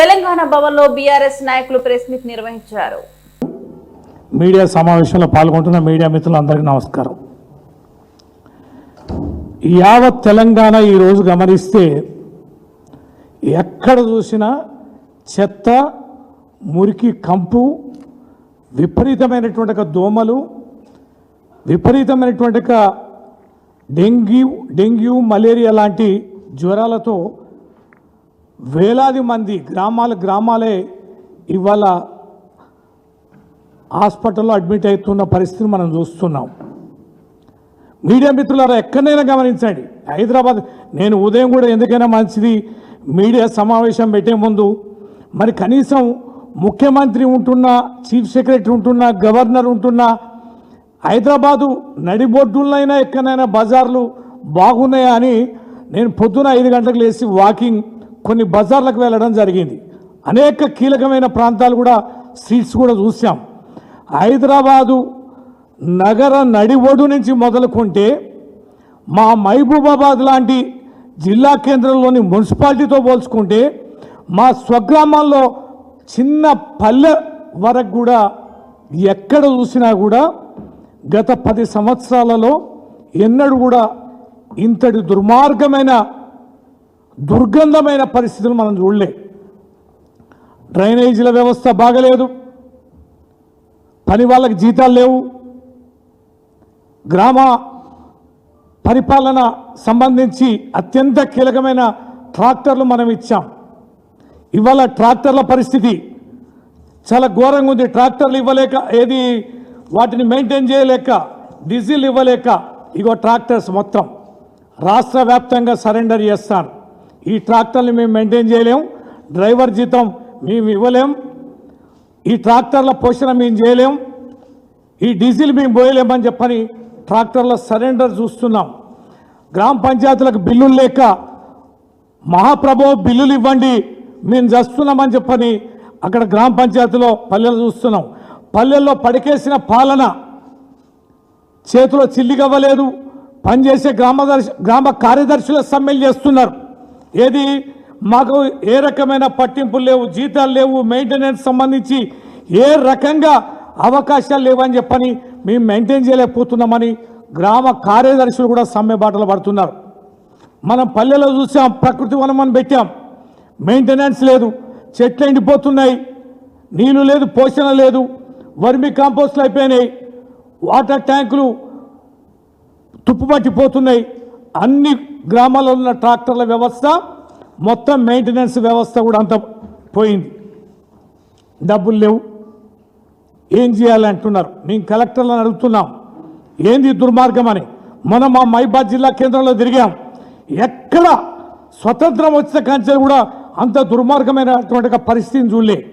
తెలంగాణ భవన్లో బీఆర్ఎస్ నాయకులు press meet నిర్వహించారు. మీడియా సమావేశంలో పాల్గొంటున్న మీడియా మిత్రులందరికీ నమస్కారం. యావత్ తెలంగాణ ఈరోజు గమనిస్తే ఎక్కడ చూసినా చెత్త మురికి కంపు విపరీతమైనటువంటి దోమలు విపరీతమైనటువంటి డెంగ్యూ డెంగ్యూ మలేరియా లాంటి జ్వరాలతో వేలాది మంది గ్రామాల గ్రామాలే ఇవాళ హాస్పిటల్లో అడ్మిట్ అవుతున్న పరిస్థితిని మనం చూస్తున్నాం. మీడియా మిత్రులారా ఎక్కడైనా గమనించండి. హైదరాబాద్ నేను ఉదయం కూడా ఎందుకైనా మంచిది మీడియా సమావేశం పెట్టే ముందు మరి కనీసం ముఖ్యమంత్రి ఉంటున్నా చీఫ్ సెక్రటరీ ఉంటున్నా గవర్నర్ ఉంటున్నా హైదరాబాదు నడిబొడ్డులైనా ఎక్కడైనా బజార్లు బాగున్నాయా అని నేను పొద్దున ఐదు గంటలకు లేచి వాకింగ్ కొన్ని బజార్లకు వెళ్ళడం జరిగింది. అనేక కీలకమైన ప్రాంతాలు కూడా స్ట్రీట్స్ కూడా చూసాం హైదరాబాదు నగర నడిబొడ్డు నుంచి మొదలుకుంటే మా మహబూబాబాద్ లాంటి జిల్లా కేంద్రంలోని మున్సిపాలిటీతో పోల్చుకుంటే మా స్వగ్రామాల్లో చిన్న పల్లె వరకు కూడా ఎక్కడ చూసినా కూడా గత పది సంవత్సరాలలో ఎన్నడూ కూడా ఇంతటి దుర్మార్గమైన దుర్గంధమైన పరిస్థితులు మనం చూడలే. డ్రైనేజీల వ్యవస్థ బాగలేదు. పని వాళ్ళకి జీతాలు లేవు. గ్రామ పరిపాలన సంబంధించి అత్యంత కీలకమైన ట్రాక్టర్లు మనం ఇచ్చాం. ఇవాళ ట్రాక్టర్ల పరిస్థితి చాలా ఘోరంగా ఉంది. ట్రాక్టర్లు ఇవ్వలేక ఏది వాటిని మెయింటైన్ చేయలేక డీజిల్ ఇవ్వలేక ఇగో ట్రాక్టర్స్ మొత్తం రాష్ట్ర వ్యాప్తంగా సరెండర్ చేస్తారు. ఈ ట్రాక్టర్ని మేము మెయింటైన్ చేయలేం. డ్రైవర్ జీతం మేము ఇవ్వలేం. ఈ ట్రాక్టర్ల పోషణ మేము చేయలేం. ఈ డీజిల్ మేము పోయలేమని చెప్పని ట్రాక్టర్ల సరెండర్ చూస్తున్నాం. గ్రామ పంచాయతీలకు బిల్లులు లేక మహాప్రభు బిల్లులు ఇవ్వండి మేము చేస్తున్నామని చెప్పని అక్కడ గ్రామ పంచాయతీలో పల్లెలు చూస్తున్నాం. పల్లెల్లో పడికేసిన పాలన చేతిలో చిల్లిగవ్వలేదు. పనిచేసే గ్రామ గ్రామ కార్యదర్శుల సమ్మెలు చేస్తున్నారు. ఏది? మాకు ఏ రకమైన పట్టింపులు లేవు జీతాలు లేవు మెయింటెనెన్స్ సంబంధించి ఏ రకంగా అవకాశాలు లేవని చెప్పని మేము మెయింటైన్ చేయలేకపోతున్నామని గ్రామ కార్యదర్శులు కూడా సమ్మె బాటలు పడుతున్నారు. మనం పల్లెలో చూసాం ప్రకృతి వనమని పెట్టాం. మెయింటెనెన్స్ లేదు చెట్లు ఎండిపోతున్నాయి నీళ్ళు లేదు పోషణ లేదు వర్మి కాంపోస్ట్లు అయిపోయినాయి వాటర్ ట్యాంకులు తుప్పుపట్టిపోతున్నాయి. అన్ని గ్రామాల్లో ఉన్న ట్రాక్టర్ల వ్యవస్థ మొత్తం మెయింటెనెన్స్ వ్యవస్థ కూడా అంత పోయింది. డబ్బులు లేవు. ఏం చేయాలి అంటున్నారు? మేము కలెక్టర్లను అడుగుతున్నాం. ఏంది దుర్మార్గం అని? మనం మా మైబాద్ జిల్లా కేంద్రంలో తిరిగాం. ఎక్కడ స్వతంత్రం వచ్చిన కంచెలు కూడా అంత దుర్మార్గమైనటువంటి పరిస్థితిని చూడలే.